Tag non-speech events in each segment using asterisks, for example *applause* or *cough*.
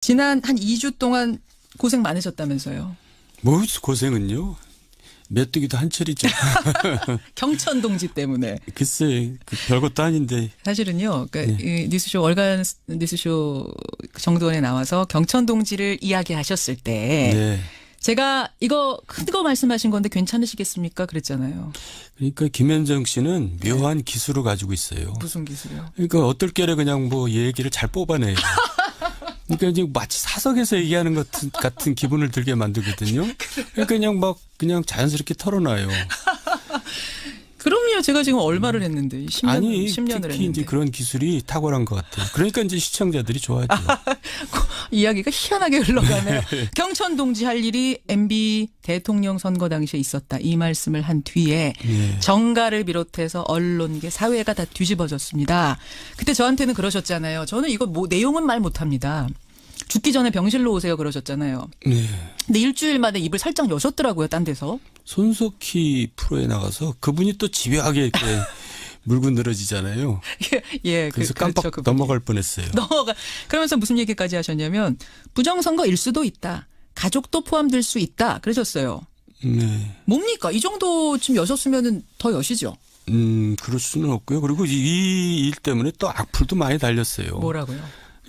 지난 한 2주 동안 고생 많으셨다면서요. 뭐 고생은요. 메뚜기도 한철이죠. *laughs* 경천 동지 때문에. 글쎄 그 별것도 아닌데 사실은요. 그러니까 네. 이 뉴스쇼 월간 뉴스쇼 정도원에 나와서 경천 동지를 이야기하셨을 때 네. 제가 이거 큰 거 말씀하신 건데 괜찮으시겠습니까? 그랬잖아요. 그러니까 김현정 씨는 묘한 기술을 가지고 있어요. 무슨 기술이요? 그러니까 어떨 게래 그냥 뭐 얘기를 잘 뽑아내요. *laughs* 그러니까 지금 마치 사석에서 얘기하는 것 같은, 같은 기분을 들게 만들거든요. *laughs* 그러니까 그냥 막 그냥 자연스럽게 털어놔요. *laughs* 그럼요. 제가 지금 얼마를 했는데 10년, 아니 10년을 특히 했는데 이제 그런 기술이 탁월한 것 같아요. 그러니까 이제 시청자들이 좋아하죠. *laughs* 이야기가 희한하게 흘러가네요. *laughs* 경천 동지 할 일이 MB 대통령 선거 당시에 있었다. 이 말씀을 한 뒤에 예. 정가를 비롯해서 언론계 사회가 다 뒤집어졌습니다. 그때 저한테는 그러셨잖아요. 저는 이거 뭐 내용은 말 못합니다. 죽기 전에 병실로 오세요 그러셨잖아요. 네. 근데 일주일 만에 입을 살짝 여셨더라고요. 딴 데서. 손석희 프로에 나가서 그분이 또 집요하게 이렇게 *laughs* 물고 늘어지잖아요. 예, 예. 그- 그래서 그렇죠, 깜빡 그분이. 넘어갈 뻔했어요. 넘어가. 그러면서 무슨 얘기까지 하셨냐면 부정선거일 수도 있다. 가족도 포함될 수 있다. 그러셨어요. 네. 뭡니까? 이 정도쯤 여셨으면은 더 여시죠. 음, 그럴 수는 없고요. 그리고 이 일 때문에 또 악플도 많이 달렸어요. 뭐라고요?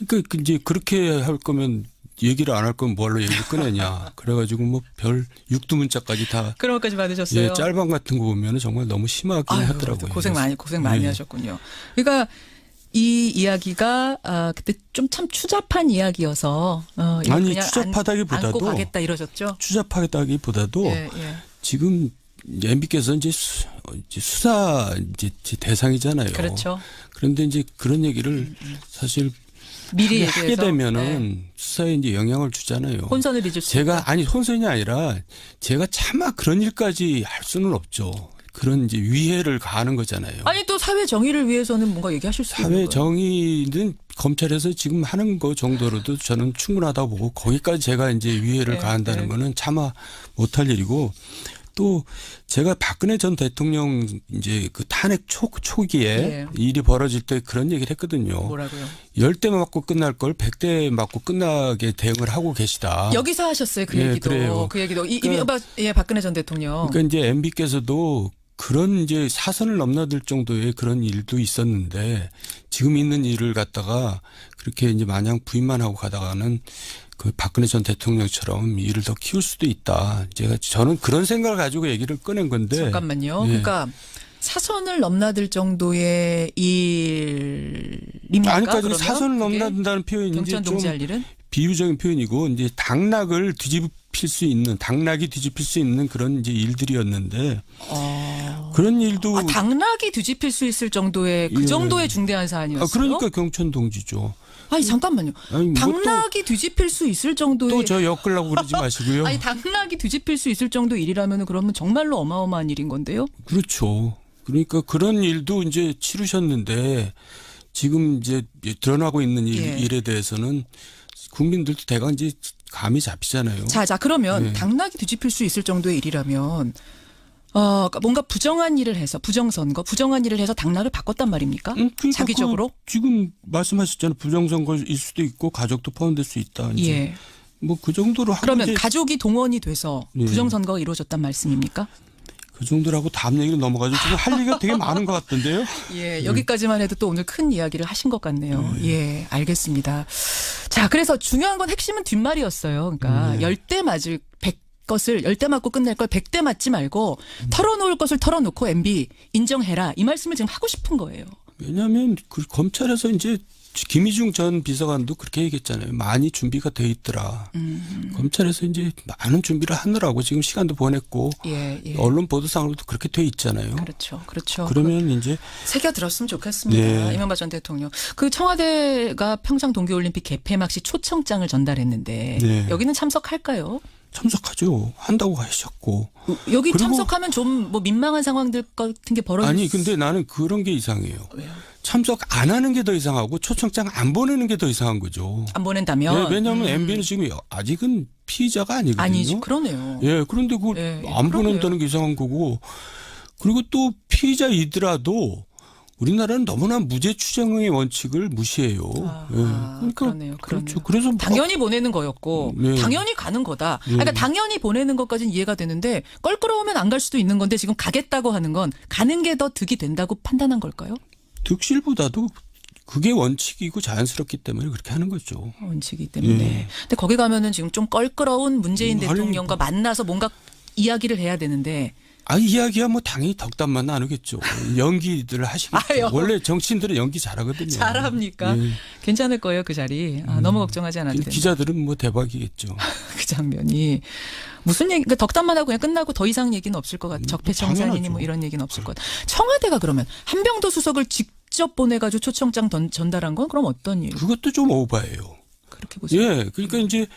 그러니까 그 이제 그렇게 할 거면 얘기를 안할 거면 뭘로 얘기를 꺼내냐. 그래가지고 뭐 별 육두문자까지 다 그런 것까지 받으셨어요. 예, 짤방 같은 거 보면 정말 너무 심하긴 아유, 하더라고요. 고생 많이 고생 많이 네. 하셨군요. 그러니까 이 이야기가 아 그때 좀 참 추잡한 이야기여서 어 아니, 추잡하다기보다도 안고 가겠다 이러셨죠. 추잡하다기보다도 예, 예. 지금 MB께서 이제, 수, 이제 수사 이제 대상이잖아요. 그렇죠. 그런데 이제 그런 얘기를 사실 미리 하게, 되면은 네. 수사에 이제 영향을 주잖아요. 혼선을 빚을 수 제가. 아니 혼선이 아니라 제가 차마 그런 일까지 할 수는 없죠. 그런 이제 위해를 가하는 거잖아요. 아니 또 사회 정의를 위해서는 뭔가 얘기하실 수 사회. 정의는 검찰에서 지금 하는 거 정도로도 저는 충분하다고 보고 거기까지 제가 이제 위해를 네, 가한다는 네. 거는 차마 못할 일이고 또 제가 박근혜 전 대통령 이제 그 탄핵 초, 초기에 예. 일이 벌어질 때 그런 얘기를 했거든요. 뭐라고요? 열대 맞고 끝날 걸 백대 맞고 끝나게 대응을 하고 계시다. 여기서 하셨어요 그 예, 얘기도 그래요. 그 얘기도 이, 그러니까- 이명박 예 박근혜 전 대통령 그러니까 이제 MB께서도 그런 이제 사선을 넘나들 정도의 그런 일도 있었는데 지금 있는 일을 갖다가 그렇게 이제 마냥 부인만 하고 가다가는 그 박근혜 전 대통령처럼 일을 더 키울 수도 있다. 제가 저는 그런 생각을 가지고 얘기를 꺼낸 건데 잠깐만요. 예. 그러니까 사선을 넘나들 정도의 일입니까? 아니까지 그러면? 사선을 넘나든다는 표현이 경천 좀 동지할 일은 비유적인 표현이고 이제 당락을 뒤집힐 수 있는 당락이 뒤집힐 수 있는 그런 이제 일들이었는데 어... 그런 일도 아, 당락이 뒤집힐 수 있을 정도의 그 예. 정도의 중대한 아, 사안이었어요. 그러니까 경천 동지죠. 아니 잠깐만요. 아니 뭐 당락이 뒤집힐 수 있을 정도의 또 저 엮으려고 그러지 마시고요. 아니 당락이 뒤집힐 수 있을 정도 일이라면 그러면 정말로 어마어마한 일인 건데요. 그렇죠. 그러니까 그런 일도 이제 치르셨는데 지금 이제 드러나고 있는 일, 예. 일에 대해서는 국민들도 대강 이제 감이 잡히잖아요. 자, 자 그러면 네. 당락이 뒤집힐 수 있을 정도의 일이라면 어 그러니까 뭔가 부정한 일을 해서 부정선거 부정한 일을 해서 당락을 바꿨단 말입니까? 음, 그러니까 자기적으로? 그 지금 말씀하셨잖아요. 부정선거일 수도 있고 가족도 포함될 수 있다. 이제 예. 뭐 그 정도로 그러면 가족이 동원이 돼서 예. 부정선거가 이루어졌단 말씀입니까? 그 정도라고 다음 얘기로 넘어가죠. 지금 할 얘기가 되게 많은 것 같던데요. *laughs* 예, 여기까지만 해도 또 오늘 큰 이야기를 하신 것 같네요. 예, 알겠습니다. 자, 그래서 중요한 건 핵심은 뒷말이었어요. 그러니까 네. 열대 맞을 백 것을 열대 맞고 끝낼 걸 백 대 맞지 말고 털어놓을 것을 털어놓고 MB 인정해라 이 말씀을 지금 하고 싶은 거예요. 왜냐하면 그 검찰에서 이제 김희중 전 비서관도 그렇게 얘기했잖아요. 많이 준비가 돼 있더라. 음. 검찰에서 이제 많은 준비를 하느라고 지금 시간도 보냈고 예, 예. 언론 보도상으로도 그렇게 돼 있잖아요. 그렇죠, 그렇죠. 그러면 이제 새겨 들었으면 좋겠습니다. 네. 이명박 전 대통령. 그 청와대가 평창 동계올림픽 개폐막 시 초청장을 전달했는데 네. 여기는 참석할까요? 참석하죠. 한다고 하셨고. 여기 그리고- 참석하면 좀 뭐 민망한 상황들 같은 게 벌어질 아니 근데 나는 그런 게 이상해요. 왜요? 참석 안 하는 게 더 이상하고 초청장 안 보내는 게 더 이상한 거죠. 안 보낸다면 네, 왜냐하면 MB는 지금 아직은 피의자가 아니거든요. 아니죠. 그러네요. 예, 그런데 그걸 예, 예, 안 그러게요. 보낸다는 게 이상한 거고, 그리고 또 피의자이더라도 우리나라는 너무나 무죄 추정의 원칙을 무시해요. 아하, 예. 그러니까 그러네요, 그러네요. 그렇죠. 그래서 뭐 당연히 보내는 거였고 네. 당연히 가는 거다. 네. 그러니까 당연히 보내는 것까지는 이해가 되는데 껄끄러우면 안 갈 수도 있는 건데 지금 가겠다고 하는 건 가는 게 더 득이 된다고 판단한 걸까요? 득실보다도 그게 원칙이고 자연스럽기 때문에 그렇게 하는 거죠. 원칙이기 때문에. 예. 근데 거기 가면은 지금 좀 껄끄러운 문재인 음, 아니, 대통령과 만나서 뭔가 이야기를 해야 되는데 아 이야기야 뭐 당연히 덕담만 나누겠죠. *laughs* 연기들 하시겠죠. 원래 정치인들은 연기 잘하거든요. 잘합니까? 예. 괜찮을 거예요 그 자리. 아, 너무 걱정하지 않아도 된다. 기자들은 뭐 대박이겠죠. *laughs* 그 장면이 무슨 얘기? 그 덕담만 하고 그냥 끝나고 더 이상 얘기는 없을 것 같아. 적폐청산이니 음, 당연하죠. 뭐 이런 얘기는 없을 것 같아. 청와대가 그러면 한병도 수석을 직접 보내가지고 초청장 던- 전달한 건 그럼 어떤 일? 그것도 좀 오바예요. 그렇게 보세요. 예, 그러니까 이제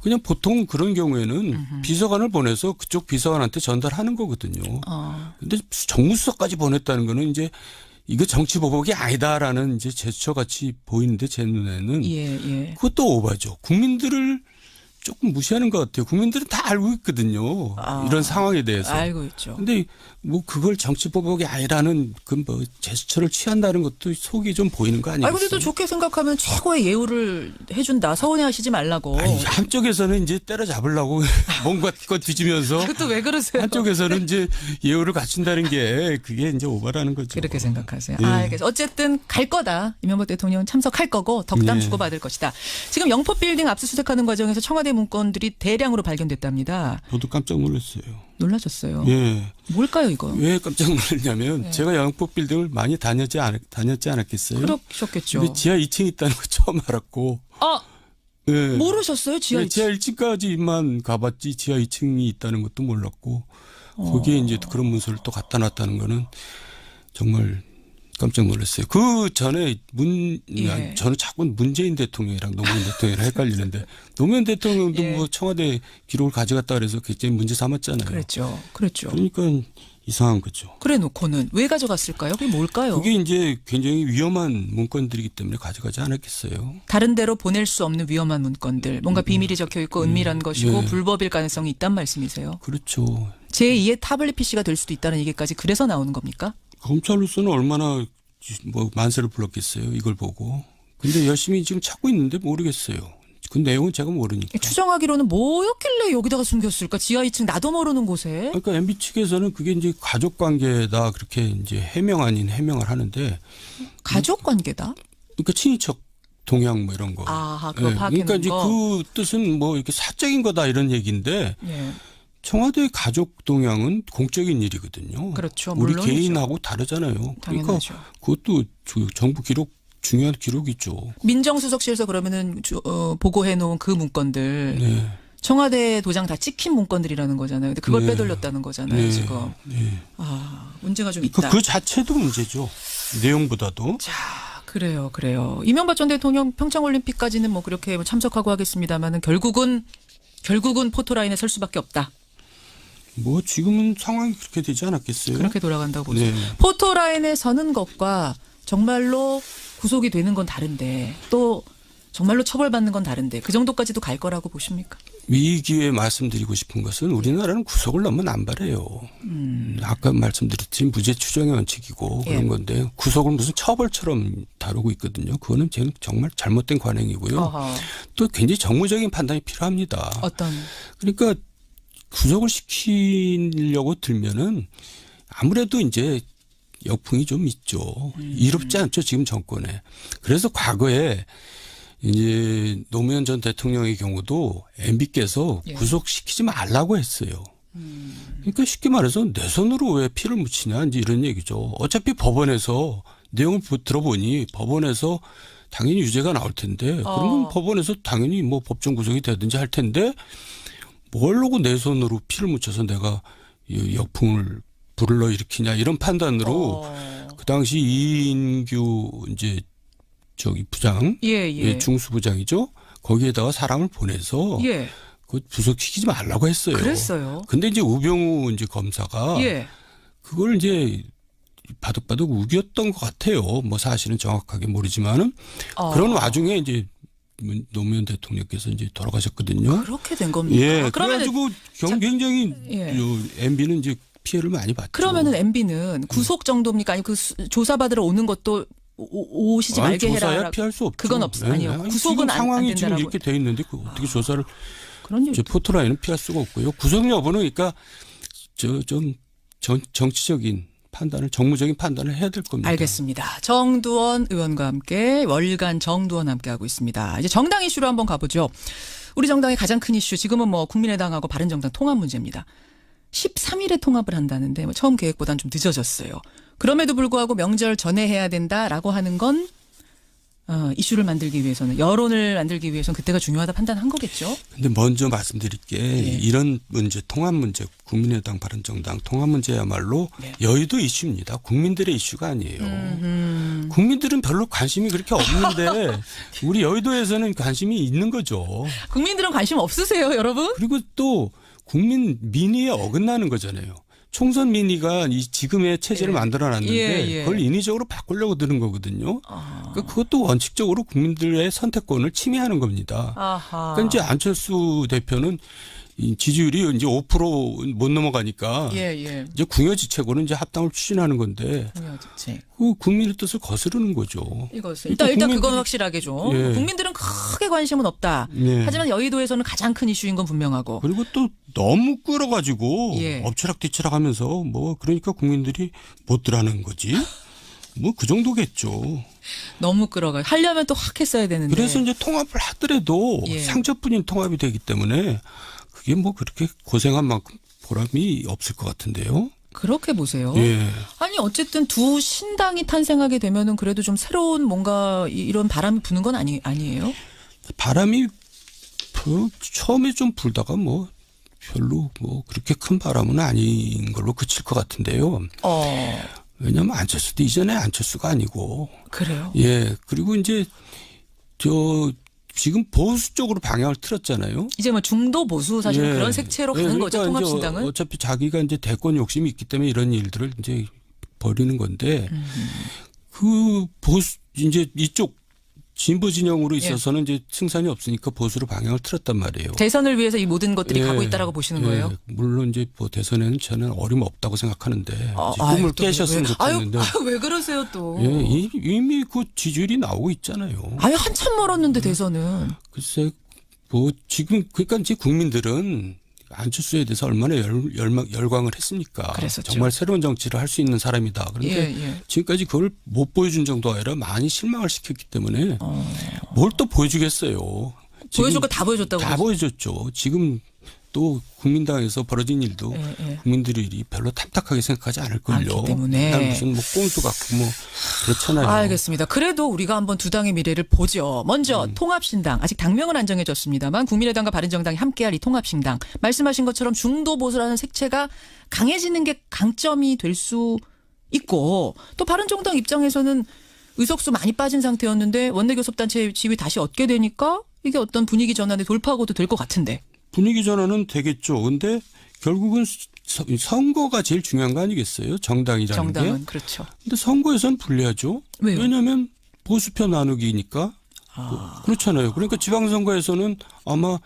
그냥 보통 그런 경우에는 비서관을 보내서 그쪽 비서관한테 전달하는 거거든요. 어, 근데 정무수석까지 보냈다는 거는 이제 이거 정치 보복이 아니다라는 이제 제스처 같이 보이는데 제 눈에는 예, 예. 그것도 오바죠. 국민들을 조금 무시하는 것 같아요. 국민들은 다 알고 있거든요. 아. 이런 상황에 대해서. 알고 있죠. 근데 뭐 그걸 정치 보복이 아니라는 그 뭐 제스처를 취한다는 것도 속이 좀 보이는 거아 아니겠어요? 근데 또 좋게 생각하면 최고의 예우를 해준다. 서운해하시지 말라고. 아니, 한쪽에서는 이제 때려잡으려고 *laughs* 뭔가 거 뒤지면서 그것도 왜 그러세요? 한쪽에서는 이제 예우를 갖춘다는 게 그게 이제 오바라는 거죠. 그렇게 생각하세요. 예. 아, 알겠어. 어쨌든 갈 거다. 이명박 대통령은 참석할 거고 덕담 예. 주고받을 것이다. 지금 영포 빌딩 압수수색하는 과정에서 청와대 문건들이 대량으로 발견됐답니다. 저도 깜짝 놀랐어요. 놀라셨어요. 예. 뭘까요, 이거? 왜 깜짝 놀랐냐면 네. 제가 영포 빌딩을 많이 다녔지 않, 다녔지 않았겠어요? 그러셨겠죠. 근데 지하 2층 있다는 거 *laughs* 처음 알았고. 아, 예. 모르셨어요? 지하 네, 지하 1층까지만 가봤지 지하 2층이 있다는 것도 몰랐고 어. 거기에 이제 그런 문서를 또 갖다 놨다는 거는 정말 깜짝 놀랐어요. 그 전에 문 예. 저는 자꾸 문재인 대통령이랑 노무현 대통령이랑 헷갈리는데 *laughs* 노무현 대통령도 예. 뭐 청와대 기록을 가져갔다 그래서 굉장히 문제 삼았잖아요. 그랬죠. 그랬죠. 그러니까 이상한 거죠. 그래 놓고는 왜 가져갔을까요? 그게 뭘까요? 그게 이제 굉장히 위험한 문건들이기 때문에 가져가지 않았겠어요. 다른 데로 보낼 수 없는 위험한 문건들, 뭔가 비밀이 적혀 있고 은밀한 것이고 네. 불법일 가능성이 있단 말씀이세요. 그렇죠. 제2의 타블릿 PC가 될 수도 있다는 얘기까지 그래서 나오는 겁니까? 검찰로서는 얼마나 뭐 만세를 불렀겠어요. 이걸 보고. 근데 열심히 지금 찾고 있는데 모르겠어요. 그 내용은 제가 모르니까. 추정하기로는 뭐였길래 여기다가 숨겼을까? 지하 2층 나도 모르는 곳에. 그러니까 MB 측에서는 그게 이제 가족 관계다 그렇게 이제 해명 아닌 해명을 하는데 가족 관계다? 그러니까 친인척 동향 뭐 이런 거. 아하, 그거 예, 파악해놓은 그러니까 이제 거. 그 뜻은 뭐 이렇게 사적인 거다 이런 얘기인데 예. 청와대 가족 동향은 공적인 일이거든요. 그렇죠. 우리 물론이죠. 개인하고 다르잖아요. 그러니까 당연하죠. 그것도 저 정부 기록 중요한 기록이죠. 민정수석실에서 그러면은 주- 어, 보고해 놓은 그 문건들 네. 청와대 도장 다 찍힌 문건들이라는 거잖아요. 근데 그걸 네. 빼돌렸다는 거잖아요, 네. 지금. 네. 아, 문제가 좀 그, 있다. 그 자체도 문제죠. 내용보다도. 자, 그래요, 그래요. 이명박 전 대통령 평창올림픽까지는 뭐 그렇게 뭐 참석하고 하겠습니다만은 결국은 결국은 포토라인에 설 수밖에 없다. 뭐 지금은 상황이 그렇게 되지 않았겠어요? 그렇게 돌아간다고 보죠. 네. 포토라인에 서는 것과 정말로 구속이 되는 건 다른데 또 정말로 처벌받는 건 다른데 그 정도까지도 갈 거라고 보십니까? 이 기회에 말씀드리고 싶은 것은 우리나라는 구속을 너무 남발해요. 음, 아까 말씀드렸듯이 무죄 추정의 원칙이고 예. 그런 건데 구속을 무슨 처벌처럼 다루고 있거든요. 그거는 정말 잘못된 관행이고요. 어허. 또 굉장히 정무적인 판단이 필요합니다. 어떤 그러니까 구속을 시키려고 들면은 아무래도 이제 역풍이 좀 있죠. 음. 이롭지 않죠 지금 정권에. 그래서 과거에 이제 노무현 전 대통령의 경우도 MB께서 예. 구속시키지 말라고 했어요. 음. 그러니까 쉽게 말해서 내 손으로 왜 피를 묻히냐 이제 이런 얘기죠. 어차피 법원에서 내용을 보- 들어보니 법원에서 당연히 유죄가 나올 텐데 그러면 어. 법원에서 당연히 뭐 법정 구속이 되든지 할 텐데 뭘로고 내 손으로 피를 묻혀서 내가 이 역풍을 불러 일으키냐 이런 판단으로 어. 그 당시 이인규 이제 저기 부장 예, 예, 예. 중수부장이죠. 거기에다가 사람을 보내서 예. 그 부속시키지 말라고 했어요. 그랬어요. 근데 이제 우병우 이제 검사가 예. 그걸 이제 바득바득 우겼던 것 같아요. 뭐 사실은 정확하게 모르지만은 어. 그런 와중에 이제 문- 노무현 대통령께서 이제 돌아가셨거든요. 그렇게 된 겁니까? 예, 그러면 그래가지고 경- 굉장히 예. MB는 이제 피해를 많이 봤죠. 그러면은 MB는 구속 정도입니까? 아니 그 수- 조사받으러 오는 것도 오, 오시지 아니, 말게 조사야 해라. 피할 수 없죠. 그건 없- 아니요. 아니, 구속은 안- 상황이 안 지금. 이렇게 돼 있는데 그 어떻게 조사를 그런 일. 포토라인은 피할 수가 없고요. 구속 여부는 그러니까 저좀 정치적인 판단을 정무적인 판단을 해야 될 겁니다. 알겠습니다. 정두원 의원과 함께 월간 정두원 함께 하고 있습니다. 이제 정당 이슈로 한번 가보죠. 우리 정당의 가장 큰 이슈 지금은 뭐 국민의당하고 바른정당 통합 문제입니다. 13일에 통합을 한다는데 뭐 처음 계획보다는 좀 늦어졌어요. 그럼에도 불구하고 명절 전에 해야 된다라고 하는 건 어, 이슈를 만들기 위해서는 여론을 만들기 위해서는 그때가 중요하다 판단한 거겠죠. 근데 먼저 말씀드릴 게 예. 이런 문제 통합 문제 국민의당 바른정당 통합 문제야말로 네. 여의도 이슈입니다. 국민들의 이슈가 아니에요. 음, 국민들은 별로 관심이 그렇게 없는데 *laughs* 우리 여의도에서는 관심이 있는 거죠. 국민들은 관심 없으세요, 여러분? 그리고 또 국민 민의에 어긋나는 거잖아요. 총선 민의가 이 지금의 체제를 예. 만들어놨는데 예, 예. 그걸 인위적으로 바꾸려고 드는 거거든요. 아, 그러니까 그것도 원칙적으로 국민들의 선택권을 침해하는 겁니다. 아하. 그러니까 이제 안철수 대표는 이 지지율이 이제 5%못 넘어가니까 예, 예. 이제 궁여지책으로 이제 합당을 추진하는 건데 공여지책. 그 국민의 뜻을 거스르는 거죠. 이것을 일단 일단 국민들이- 그건 확실하게 좀 예. 국민들은 크게 관심은 없다. 네. 하지만 여의도에서는 가장 큰 이슈인 건 분명하고 그리고 또 너무 끌어가지고 예. 엎치락뒤치락 하면서 뭐 그러니까 국민들이 못 들어하는 거지. *laughs* 뭐 그 정도겠죠. 너무 끌어가. 하려면 또 확 했어야 되는데. 그래서 이제 통합을 하더라도 예. 상처뿐인 통합이 되기 때문에 그게 뭐 그렇게 고생한 만큼 보람이 없을 것 같은데요. 그렇게 보세요. 예. 아니 어쨌든 두 신당이 탄생하게 되면은 그래도 좀 새로운 뭔가 이- 이런 바람이 부는 건 아니 아니에요? 바람이 그 처음에 좀 불다가 뭐 별로 뭐 그렇게 큰 바람은 아닌 걸로 그칠 것 같은데요. 어 왜냐하면 안철수도 이전에 안철수가 아니고 그래요. 예 그리고 이제 저 지금 보수 쪽으로 방향을 틀었잖아요. 이제 뭐 중도 보수 사실 예. 그런 색채로 예, 가는 거죠 그러니까 이제 통합신당은. 어차피 자기가 이제 대권 욕심이 있기 때문에 이런 일들을 이제 벌이는 건데 음. 그 보수 이제 이쪽 진보 진영으로 예. 있어서는 이제 승산이 없으니까 보수로 방향을 틀었단 말이에요. 대선을 위해서 이 모든 것들이 예. 가고 있다라고 보시는 예, 거예요. 물론 이제 뭐 대선에는 저는 어림 없다고 생각하는데 아, 아유, 꿈을 또 왜- 깨셨으면 왜- 좋겠는데 아유, 아유, 왜 그러세요 또? 예, 이- 이미 그 지지율이 나오고 있잖아요. 아유 한참 멀었는데 대선은. 글쎄 뭐 지금 그러니까 이제 국민들은 안철수에 대해서 얼마나 열, 열망, 열광을 했습니까? 그랬었죠. 정말 새로운 정치를 할 수 있는 사람이다. 그런데 예, 예. 지금까지 그걸 못 보여준 정도가 아니라 많이 실망을 시켰기 때문에 어. 뭘또 보여주겠어요. 보여줄 거 다 보여줬다고. 다 보여줬죠. 지금 또 국민당에서 벌어진 일도 예, 예. 국민들이 별로 탐탁하게 생각하지 않을걸요. 때문에. 무슨 뭐 꼼수 같고 뭐 그렇잖아요. 알겠습니다. 그래도 우리가 한번 두 당의 미래를 보죠. 먼저 음. 통합신당 아직 당명은 안 정해졌습니다만 국민의당과 바른정당이 함께할 이 통합신당 말씀하신 것처럼 중도 보수라는 색채가 강해지는 게 강점이 될 수 있고 또 바른정당 입장에서는 의석수 많이 빠진 상태였는데 원내교섭단체 지위 다시 얻게 되니까 이게 어떤 분위기 전환의 돌파구도 될 것 같은데. 분위기 전환은 되겠죠. 근데 결국은 서- 선거가 제일 중요한 거 아니겠어요? 정당이라는 정당은 게. 그렇죠. 근데 선거에서는 불리하죠. 왜요? 왜냐하면 보수표 나누기니까 아. 그렇잖아요. 그러니까 지방선거에서는 아마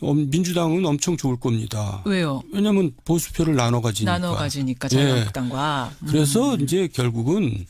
엄- 민주당은 엄청 좋을 겁니다. 왜요? 왜냐하면 보수표를 나눠 가지니까. 나눠 가지니까 예. 자유한국당과. 음. 그래서 이제 결국은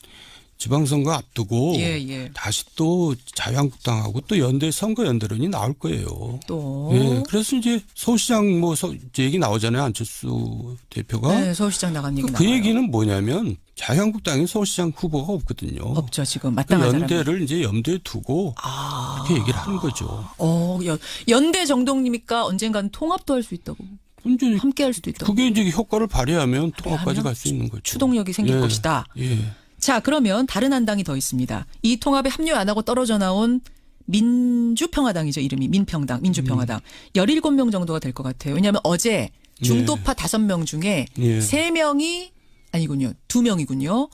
지방선거 앞두고 예, 예. 다시 또 자유한국당하고 또 연대 선거 연대론이 나올 거예요. 또 예, 그래서 이제 서울시장 뭐 서, 이제 얘기 나오잖아요 안철수 대표가 네, 서울시장 나간 얘기 그, 그. 얘기는 뭐냐면 자유한국당에 서울시장 후보가 없거든요. 없죠 지금 그 마땅한 사람이. 연대를 이제 염두에 두고 아. 그렇게 얘기를 하는 거죠. 어, 연, 연대 정동님이니까 언젠가는 통합도 할 수 있다고. 이제 함께 할 수도 있다고. 그게 이제 효과를 발휘하면 통합까지 갈 수 있는 거죠. 추동력이 생길 예, 것이다. 예. 자, 그러면 다른 한 당이 더 있습니다. 이 통합에 합류 안 하고 떨어져 나온 민주평화당이죠. 이름이 민평당, 민주평화당. 음. 17명 정도가 될 것 같아요. 왜냐하면 어제 중도파 다섯 명 중에 예. 세명이 아니군요. 두명이군요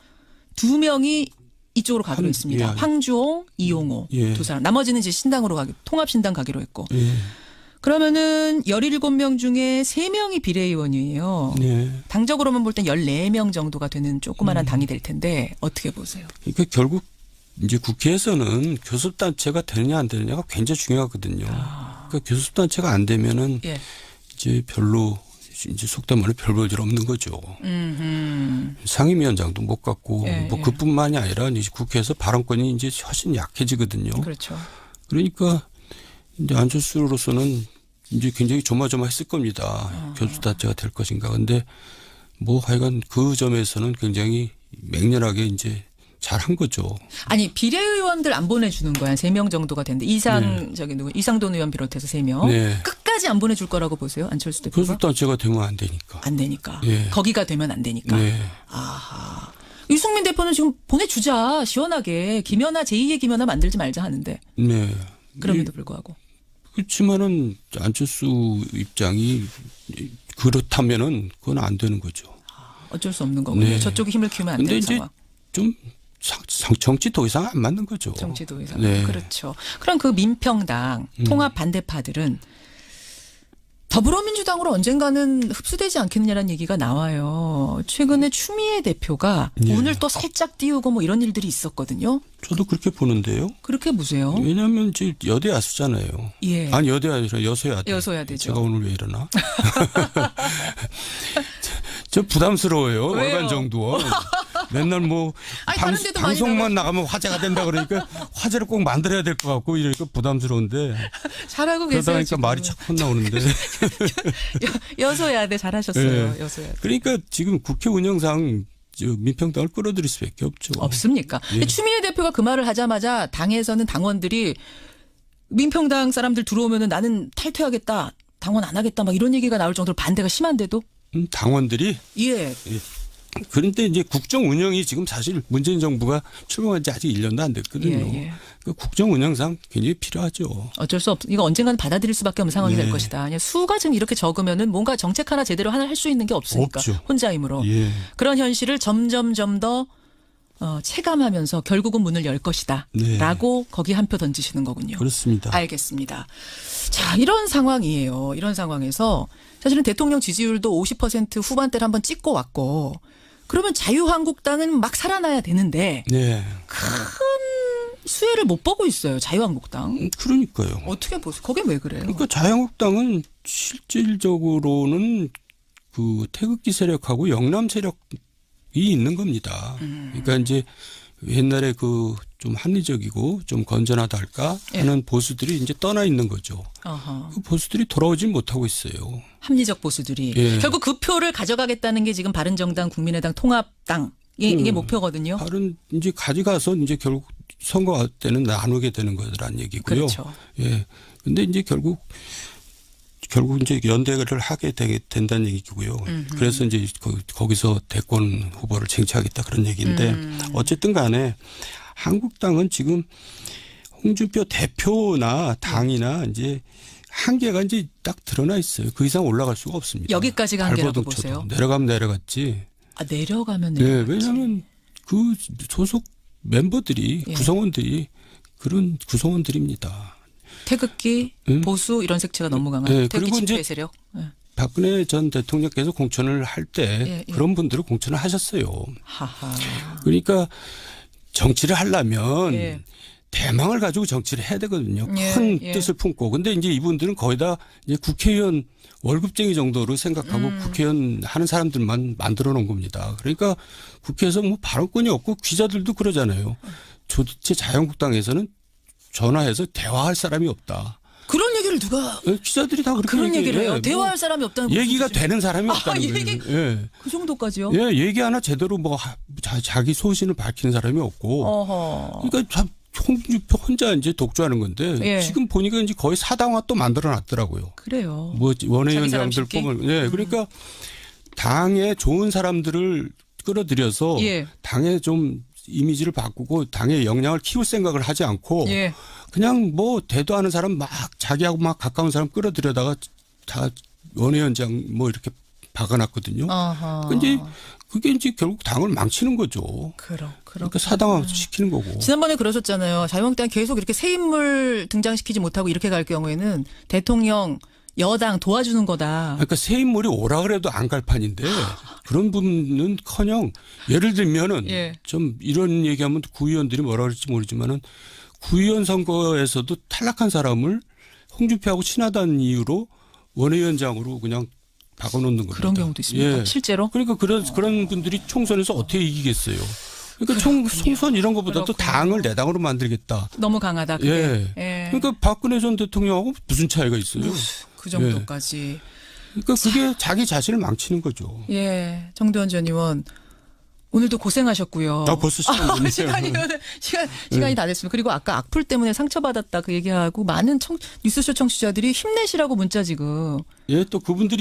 두 명이 이쪽으로 가기로 한- 했습니다. 예. 황주홍, 이용호 예. 두 사람. 나머지는 이제 신당으로 가기, 통합 신당 가기로 했고. 예. 그러면은 17명 중에 3명이 비례의원이에요. 예. 당적으로만 볼 땐 14명 정도가 되는 조그마한 음. 당이 될 텐데 어떻게 보세요? 그러니까 결국 이제 국회에서는 교섭단체가 되느냐 안 되느냐가 굉장히 중요하거든요. 그러니까 교섭단체가 안 되면은 예. 이제 별로 이제 속된 말로 별 볼 일 없는 거죠. 음, 상임위원장도 못 갖고 예, 뭐 예. 그뿐만이 아니라 이제 국회에서 발언권이 이제 훨씬 약해지거든요. 그렇죠. 그러니까 이제 안철수로서는 이제 굉장히 조마조마했을 겁니다. 아. 교수단체가 될 것인가. 근데 뭐 하여간 그 점에서는 굉장히 맹렬하게 이제 잘한 거죠. 아니 비례의원들 안 보내주는 거야. 한세명 정도가 됐는데 이상 저기 누구 이상돈 의원 비롯해서 세 명. 네. 끝까지 안 보내줄 거라고 보세요. 안철수 대표가 교수단체가 되면 안 되니까. 안 되니까. 예. 거기가 되면 안 되니까. 네. 아하. 유승민 대표는 지금 보내주자 시원하게 김연아 제2의 김연아 만들지 말자 하는데 네. 그럼에도 불구하고 그렇지만은 안철수 입장이 그렇다면은 그건 안 되는 거죠. 어쩔 수 없는 거군요. 네. 저쪽이 힘을 키우면 안 되는 상황. 좀 정치 더 이상 안 맞는 거죠. 정치도 이상. 네. 그렇죠. 그럼 그 민평당 음. 통합 반대파들은 더불어민주당으로 언젠가는 흡수되지 않겠느냐라는 얘기가 나와요. 최근에 추미애 대표가 예. 오늘 또 살짝 띄우고 뭐 이런 일들이 있었거든요. 저도 그렇게 보는데요. 그렇게 보세요. 왜냐하면 이제 여대 야수잖아요. 예. 아니 여대 아니라 여소야대. 여소야대죠. 제가 오늘 왜 이러나? *laughs* 저 부담스러워요. 왜요? 월간 정도. 맨날 뭐 아니, 방, 다른 데도 많이 방송만 나가면 화제가 된다 그러니까 화제를 꼭 만들어야 될 것 같고 이러니까 부담스러운데 잘하고 계세요. 지금. 말이 착 나오는데 *laughs* 여- 여소야대 잘하셨어요. 예. 여소야대. 그러니까 지금 국회 운영상 저 민평당을 끌어들일 수밖에 없죠. 없습니까? 예. 추미애 대표가 그 말을 하자마자 당에서는 당원들이 민평당 사람들 들어오면은 나는 탈퇴하겠다. 당원 안 하겠다. 막 이런 얘기가 나올 정도로 반대가 심한데도 음, 당원들이 예. 그런데 이제 국정 운영이 지금 사실 문재인 정부가 출범한 지 아직 1년도 안 됐거든요. 예, 예. 그 국정 운영상 굉장히 필요하죠. 어쩔 수 없. 이거 언젠가는 받아들일 수밖에 없는 상황이 될 네. 것이다. 아니, 수가 지금 이렇게 적으면은 뭔가 정책 하나 제대로 하나 할 수 있는 게 없으니까 없죠. 혼자 힘으로 예. 그런 현실을 점점 점 더 어, 체감하면서 결국은 문을 열 것이다. 네. 라고 거기 한 표 던지시는 거군요. 그렇습니다. 알겠습니다. 자, 이런 상황이에요. 이런 상황에서 사실은 대통령 지지율도 50% 후반대를 한번 찍고 왔고 그러면 자유한국당은 막 살아나야 되는데 네. 큰 수혜를 못 보고 있어요. 자유한국당. 음, 그러니까요. 어떻게 보세요? 거기 왜 그래요? 그러니까 자유한국당은 실질적으로는 그 태극기 세력하고 영남 세력이 있는 겁니다. 음. 그러니까 이제 옛날에 그 좀 합리적이고 좀 건전하다 할까 예. 하는 보수들이 이제 떠나 있는 거죠. 어허. 그 보수들이 돌아오질 못하고 있어요. 합리적 보수들이 예. 결국 그 표를 가져가겠다는 게 지금 바른정당, 국민의당, 통합당 이- 이게 음. 목표거든요. 다른 이제 가져가서 이제 결국 선거 때는 나누게 되는 거라는 얘기고요. 그렇죠. 예. 근데 이제 결국 결국 이제 연대를 하게 되, 된다는 얘기고요. 그래서 이제 거- 거기서 대권 후보를 쟁취하겠다 그런 얘기인데 음. 어쨌든 간에 한국당은 지금 홍준표 대표나 당이나 이제 한계가 이제 딱 드러나 있어요. 그 이상 올라갈 수가 없습니다. 여기까지가 한계라고. 보세요? 내려가면 내려갔지. 아, 내려가면 네, 내려가지. 왜냐하면 그 소속 멤버들이 예. 구성원들이 그런 구성원들입니다. 태극기, 음. 보수 이런 색채가 너무 강한 네, 태극기 집회 세력. 예. 박근혜 전 대통령께서 공천을 할때 예, 예. 그런 분들을 공천을 하셨어요. 하하. 그러니까 정치를 하려면 예. 대망을 가지고 정치를 해야 되거든요. 예, 큰 예. 뜻을 품고. 근데 이제 이분들은 거의 다 이제 국회의원 월급쟁이 정도로 생각하고 음. 국회의원 하는 사람들만 만들어 놓은 겁니다. 그러니까 국회에서 뭐 발언권이 없고 기자들도 그러잖아요. 도대체 자유한국당에서는 전화해서 대화할 사람이 없다. 그런 얘기를 누가 예, 기자들이 다 그렇게 그런 얘기를 해요? 뭐 대화할 사람이 없다는 얘기가 무슨 뜻이에요? 되는 사람이 아, 없다는 거예요. 얘기- 예. 그 정도까지요? 예, 얘기 하나 제대로 뭐 하- 자, 자기 소신을 밝히는 사람이 없고. 어허. 그러니까 참 홍준표 혼자 이제 독주하는 건데 예. 지금 보니까 이제 거의 사당화 또 만들어 놨더라고요. 그래요. 뭐 원외위원장들? 뽑을 예, 그러니까 당에 좋은 사람들을 끌어들여서 예. 당에 좀 이미지를 바꾸고 당의 역량을 키울 생각을 하지 않고 예. 그냥 뭐 대도 하는 사람 막 자기하고 막 가까운 사람 끌어들여다가 다 원외위원장 뭐 이렇게 박아놨거든요. 어허. 근데 그게 이제 결국 당을 망치는 거죠. 그럼 그럼. 그러니까 사당화 시키는 거고. 지난번에 그러셨잖아요. 자유한국당 계속 이렇게 새 인물 등장시키지 못하고 이렇게 갈 경우에는 대통령 여당 도와주는 거다. 그러니까 새 인물이 오라 그래도 안 갈 판인데 그런 분은 커녕 예를 들면은 예. 좀 이런 얘기하면 구의원들이 뭐라 그럴지 모르지만은 구의원 선거에서도 탈락한 사람을 홍준표하고 친하다는 이유로 원외위원장으로 그냥 바꿔놓는 겁니다. 그런 경우도 있습니다. 예. 실제로 그러니까 그런 그런 분들이 총선에서 어떻게 이기겠어요? 그러니까 총, 총선 이런 것보다 또. 당을 내 당으로 만들겠다. 너무 강하다. 그게. 예. 예. 그러니까 박근혜 전 대통령하고 무슨 차이가 있어요? 그 정도까지. 그러니까 그게 자기 자신을 망치는 거죠. 예. 정두원 전 의원 오늘도 고생하셨고요. 아, 벌써 시간. *laughs* 네. 시간이 시간 시간이 다 됐습니다. 그리고 아까 악플 때문에 상처받았다 그 얘기하고 많은 청, 뉴스쇼 청취자들이 힘내시라고 문자 지금 예, 또 그분들이